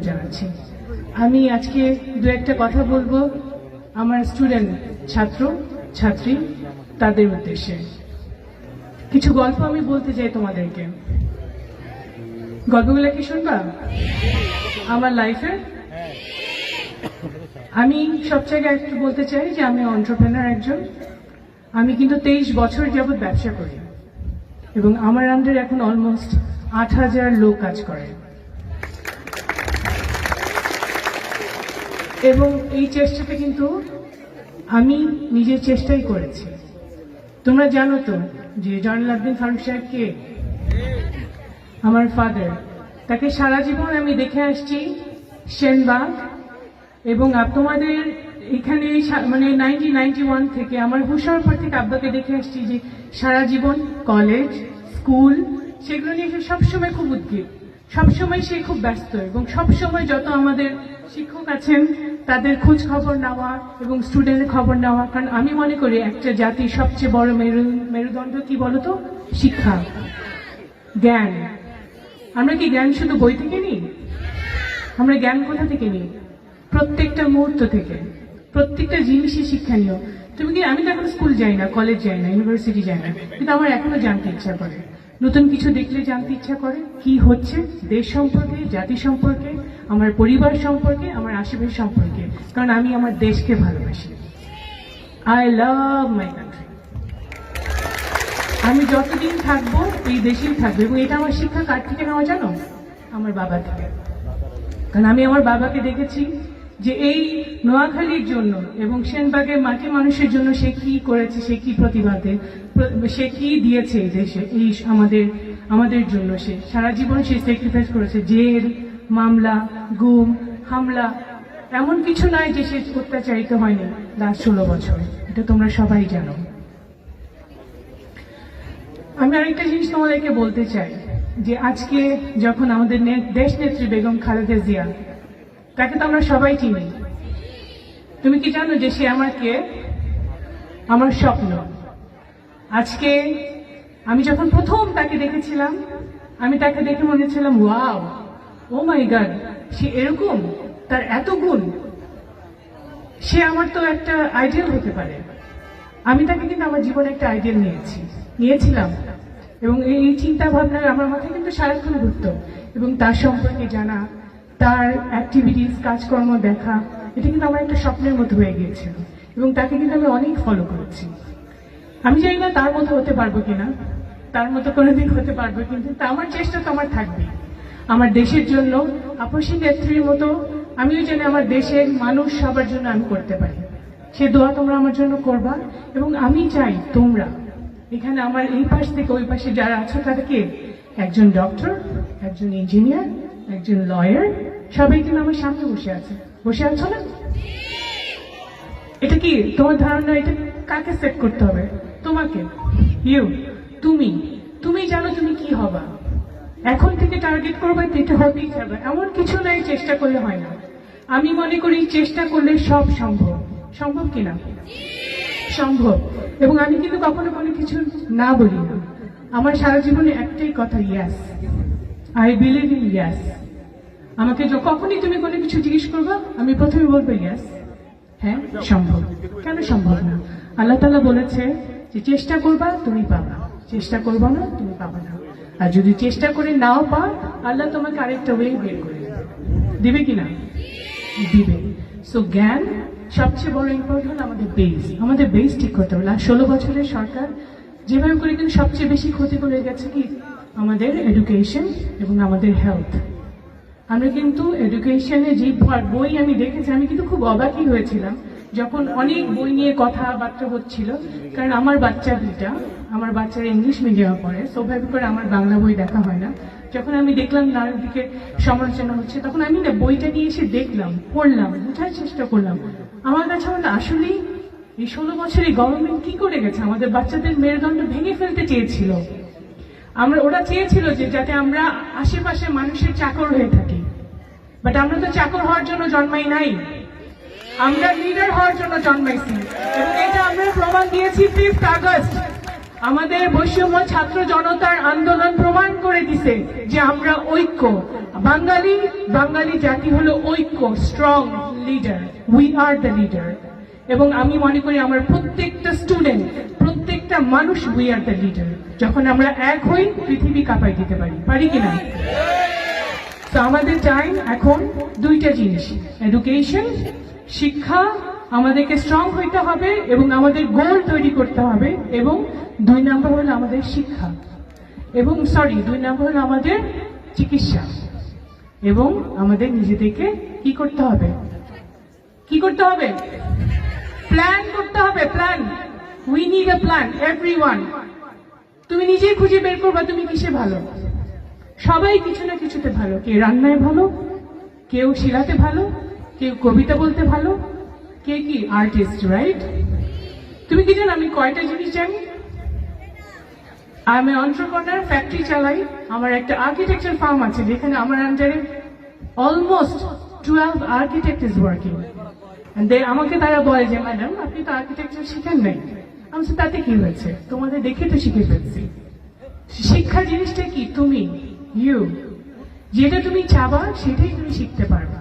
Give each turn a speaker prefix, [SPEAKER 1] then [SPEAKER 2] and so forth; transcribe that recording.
[SPEAKER 1] জানাচ্ছি। আমি আজকে দু একটা কথা বলব। আমার স্টুডেন্ট ছাত্র, ছাত্রী, তাদের উদ্দেশ্যে। কিছু গল্প আমি বলতে চাই তোমাদেরকে। গল্পগুলো কি শুনবা? আমার লাইফে আমি সব জায়গায় একটু বলতে চাই যে আমি অন্টারপ্রেনার একজন। আমি কিন্তু তেইশ বছর যাবৎ ব্যবসা করি। এবং আমার আন্ডারে এখন অলমোস্ট আট হাজার লোক কাজ করে। এবং এই চেষ্টাটা কিন্তু আমি নিজের চেষ্টাই করেছি। তোমরা জানো তো যে জয়নুল আবদিন ফারুক সাহেব কে? আমার ফাদার তাকে সারা জীবন আমি দেখে আসছি সেনবাগ এবং তোমাদের এখানে মানে নাইনটিন নাইনটি ওয়ান থেকে আমার হুশার পর থেকে আব্বাকে দেখে আসছি যে সারা জীবন কলেজ স্কুল সেগুলো নিয়ে সে সবসময় খুব উদ্গ্রীব। সবসময় সে খুব ব্যস্ত এবং সবসময় যত আমাদের শিক্ষক আছেন তাদের খোঁজ খবর নেওয়া এবং স্টুডেন্টের খবর নেওয়া। কারণ আমি মনে করি একটা জাতির সবচেয়ে বড় মেরু, মেরুদণ্ড কি বলতো? শিক্ষা। জ্ঞান। আমরা কি জ্ঞান শুধু বই থেকে নিই? আমরা জ্ঞান কোথা থেকে নিই? প্রত্যেকটা মুহূর্ত থেকে। প্রত্যেকটা জিনিসই শিক্ষণীয়। তুমি কি, আমি তো এখন স্কুল যাই না কলেজ যাই না ইউনিভার্সিটি যাই না। কিন্তু আমার এখনও জানতে ইচ্ছা করে। নতুন কিছু দেখলে জানতে ইচ্ছা করে কি হচ্ছে দেশ সম্পর্কে, জাতি সম্পর্কে, আমার পরিবার সম্পর্কে, আমার আশেপাশ সম্পর্কে। কারণ আমি আমার দেশকে ভালোবাসি। আই লাভ মাই কান্ট্রি আমি যতদিন থাকব এই দেশেই থাকব। এবং এটা আমার শিক্ষা কার থেকে নেওয়া জানো? আমার বাবা থেকে। কারণ আমি আমার বাবাকে দেখেছি যে এই নোয়াখালীর জন্য এবং সেনবাগের মাটি মানুষের জন্য সে কি করেছে, সে কি প্রতিবাদে, সে কি দিয়েছে এই দেশে, এই আমাদের আমাদের জন্য সে সারা জীবন সে স্যাক্রিফাইস করেছে। জেল, মামলা, গুম, হামলা, এমন কিছু নয় যে সে অত্যাচারিত হয়নি লাস্ট ষোলো বছর। এটা তোমরা সবাই জানো। আমি আরেকটা জিনিস তোমাদেরকে বলতে চাই যে আজকে যখন আমাদের দেশ নেত্রী বেগম খালেদা জিয়া তাকে তো আমরা সবাই চিনি। তুমি কি জানো যে সে আমার কে আমার স্বপ্ন? আজকে আমি যখন প্রথম তাকে দেখেছিলাম, আমি তাকে দেখে মনে ছিলাম ওয়াও, ও মাই গড, সে এরকম? তার এত গুণ? সে আমার তো একটা আইডিয়াল হতে পারে। আমি তাকে কিন্তু আমার জীবনে একটা আইডিয়াল নিয়েছি, নিয়েছিলাম। এবং এই চিন্তা ভাবনা আমার মাথায় কিন্তু সারাক্ষণ ঘুরত। এবং তার সম্পর্কে জানা তার অ্যাক্টিভিটিস কাজকর্ম দেখা, এটা কিন্তু আমার একটা স্বপ্নের মতো হয়ে গিয়েছিল এবং তাকে কিন্তু আমি অনেক ফলো করেছি। আমি জানি না তার মতো হতে পারব কিনা, তার মতো কোনোদিন হতে পারব কিন্তু তা আমার চেষ্টা তো আমার থাকবে আমার দেশের জন্য, আপসী নেত্রীর মতো আমিও যেন আমার দেশের মানুষ সবার জন্য আমি করতে পারি। সে দোয়া তোমরা আমার জন্য করবা এবং আমি চাই তোমরা, এখানে আমার এই পাশ থেকে ওই পাশে যারা আছো তাদেরকে একজন ডক্টর একজন ইঞ্জিনিয়ার একজন লয়ার সবাই কিন্তু আমার সামনে বসে আছে? বসে আছো না? এটা কি তোমার ধারণা? এটা কাকে সেট করতে হবে? তোমাকে? ইউ তুমি? তুমি জানো তুমি কি হবা? এখন থেকে টার্গেট করবে এটা হতেই যাবে। এমন কিছু নাই চেষ্টা করলে হয় না। আমি মনে করি চেষ্টা করলে সব সম্ভব। সম্ভব কিনা সম্ভব। এবং আমি কিন্তু কখনো কোনো কিছু না বলি না। আমার সারা জীবনে একটাই কথা yes I believe in yes আমাকে কখনই তুমি কোনো কিছু জিজ্ঞেস করবা, আমি প্রথমে বলব ইয়াস হ্যাঁ সম্ভব। কেন সম্ভব না? আল্লাহ তালা বলেছে যে চেষ্টা করবা, তুমি পাবা। চেষ্টা করবা না, তুমি পাবা না। আর যদি চেষ্টা করে নাও পা আল্লাহ তোমাকে আরেকটা ওয়ে বের করে দেবে। কি না? দিবে। সো জ্ঞান সবচেয়ে বড় ইম্পর্টেন্ট হলো আমাদের বেস আমাদের বেস ঠিক করতে হবে। লাস্ট ষোলো বছরের সরকার যেভাবে করে কিন্তু সবচেয়ে বেশি ক্ষতি করে গেছে কি? আমাদের এডুকেশন এবং আমাদের হেলথ আমরা কিন্তু এডুকেশনে যে বই আমি দেখেছি, আমি কিন্তু খুব অবাকই হয়েছিলাম যখন অনেক বই নিয়ে কথাবার্তা হচ্ছিল। কারণ আমার বাচ্চা দুইটা, আমার বাচ্চারা ইংলিশ মিডিয়ামে পড়ে স্বাভাবিক করে আমার বাংলা বই দেখা হয় না। যখন আমি দেখলাম তার দিকে সমালোচনা হচ্ছে, তখন আমি না বইটা নিয়ে এসে দেখলাম, পড়লাম, বোঝার চেষ্টা করলাম। আমার কাছে আমার আসলেই এই ষোলো বছরই গভর্নমেন্ট কি করে গেছে? আমাদের বাচ্চাদের মেরুদণ্ড ভেঙে ফেলতে চেয়েছিল। আমরা, ওরা চেয়েছিল যে যাতে আমরা আশেপাশে মানুষের চাকর হয়ে থাকি। বাট আমরা তো চাকর হওয়ার জন্য জন্মাই নাই। আমরা লিডার হওয়ার জন্য জন্মাইছি। এবং এটা আমরা প্রমাণ দিয়েছি ফিফথ আগস্ট। আমাদের বৈষম্য ছাত্র জনতার আন্দোলন প্রমাণ করে দিছে যে আমরা ঐক্য। বাঙালি বাঙালি জাতি হলো ঐক্য strong leader we are the leader এবং আমি মনে করি আমার প্রত্যেকটা স্টুডেন্ট প্রত্যেকটা মানুষ উই আর দ্য লিডার যখন আমরা এক হই, পৃথিবী কাঁপাই দিতে পারি। পারি কিনা? তো আমাদের চাই এখন দুইটা জিনিস। এডুকেশন শিক্ষা, আমাদেরকে স্ট্রং হইতে হবে এবং আমাদের গোল তৈরি করতে হবে এবং দুই নম্বর হলো আমাদের শিক্ষা। এবং সরি দুই নম্বর হলো আমাদের চিকিৎসা। এবং আমাদের নিজেদেরকে কি করতে হবে? কি করতে হবে? প্ল্যান করতে হবে plan we need a plan every তুমি নিজেই খুঁজে বের করবা তুমি কিসে ভালো? সবাই কিছু না কিছুতে ভালো। কে রান্নায় ভালো? কেউ শিলাতে ভালো? কেউ কবিতা বলতে ভালো? কে কি আর্টিস্ট রাইট তুমি কি জানো আমি কয়টা জিনিস জানি? আমি অন্টারপ্রনার ফ্যাক্টরি চালাই। আমার একটা আর্কিটেকচার ফার্ম আছে যেখানে আমার আন্ডারে almost twelve architect is working আমাকে তারা বলে যে ম্যাডাম আপনি তো আর্কিটেকচার শিখেন নাই। আমি তাতে কি হয়েছে? তোমাদের দেখে তো শিখে ফেলছি। শিক্ষা জিনিসটা কি? তুমি ইউ যেটা তুমি চাবা, সেটাই তুমি শিখতে পারবে।